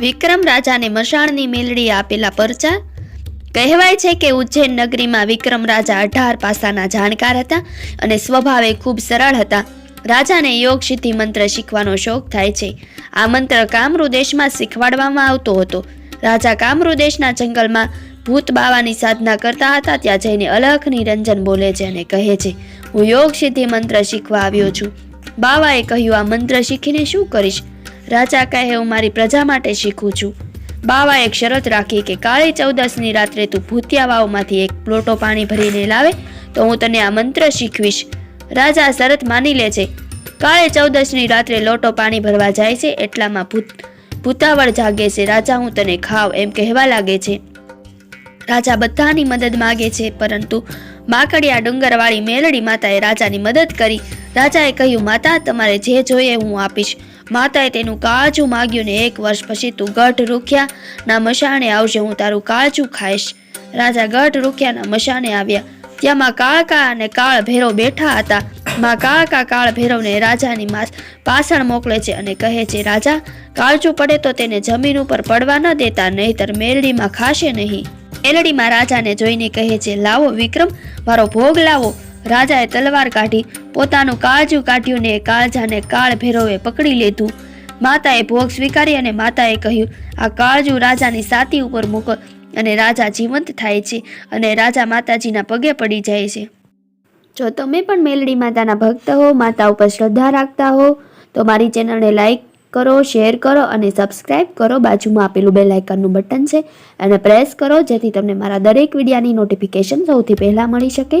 વિક્રમ રાજાને મશાણની મેલડી આપેલા પરચા કહેવાય છે કે ઉજ્જૈન નગરીમાં વિક્રમ રાજા અઢાર પાસાના જાણકાર હતા અને સ્વભાવે ખૂબ સરળ હતા. રાજાને યોગ સિદ્ધિ મંત્ર શીખવાનો શોખ થાય છે. આ મંત્ર કામરૂ દેશમાં શીખવાડવામાં આવતો હતો. રાજા કામરૂ દેશના જંગલમાં ભૂત બાવાની સાધના કરતા હતા, ત્યાં જઈને અલખ નિરંજન બોલે છે અને કહે છે, હું યોગ સિદ્ધિ મંત્ર શીખવા આવ્યો છું. બાવાએ કહ્યું, આ મંત્ર શીખીને શું કરીશ? રાજા કહે, હું મારી પ્રજા માટે શીખું છું. બાવા એક શરત રાખી કે કાળી ચૌદસની રાત્રે તું ભૂતિયા વાવમાંથી એક લોટો પાણી ભરીને લાવે તો હું તને આ મંત્ર શીખવીશ. રાજા શરત માની લે છે. કાળી ચૌદસની રાત્રે લોટો પાણી ભરવા જાય છે, એટલામાં ભૂત, ભૂતાવળ જાગે છે. રાજા, હું તને ખાવ એમ કહેવા લાગે છે. રાજા બધાની મદદ માગે છે, પરંતુ માકડિયા ડુંગરવાળી મેલડી માતાએ રાજાની મદદ કરી. રાજાએ કહ્યું, માતા, તમારે જે જોઈએ હું આપીશ. માતાએ તેનું કાચું માગ્યું ને એક વર્ષ પછી તું ગઢ રૂખ્યા, ના મશાણે આવજે, હું તારું કાચું ખાઈશ. રાજા ગઢ રૂખ્યાના મશાને આવ્યા. ત્યાં માં કાકા અને કાળ ભૈરવ બેઠા હતા. માં કાકા કાળ ભૈરવને રાજાની પાછળ મોકલે છે અને કહે છે, રાજા, કાળજું પડે તો તેને જમીન ઉપર પડવા ન દેતા, નહીતર મેલડીમાં ખાશે નહીં. મેલડીમાં રાજાને જોઈને કહે છે, લાવો વિક્રમ, મારો ભોગ લાવો. રાજાએ તલવાર કાઢી પોતાનું કાળજું કાઢ્યું ને એ કાળજાને કાળ ભેરવે પકડી લીધું. માતાએ ભોગ સ્વીકારી અને માતાએ કહ્યું, આ કાળજું રાજાની સાતી ઉપર મૂકો અને રાજા જીવંત થાય છે અને રાજા માતાજીના પગે પડી જાય છે. જો તમે પણ મેલડી માતાના ભક્ત હો, માતા ઉપર શ્રદ્ધા રાખતા હો, તો મારી ચેનલને લાઈક કરો, શેર કરો અને સબસ્ક્રાઇબ કરો. બાજુમાં આપેલું બેલ બટન છે અને પ્રેસ કરો, જેથી તમને મારા દરેક વિડીયાની નોટિફિકેશન સૌથી પહેલાં મળી શકે.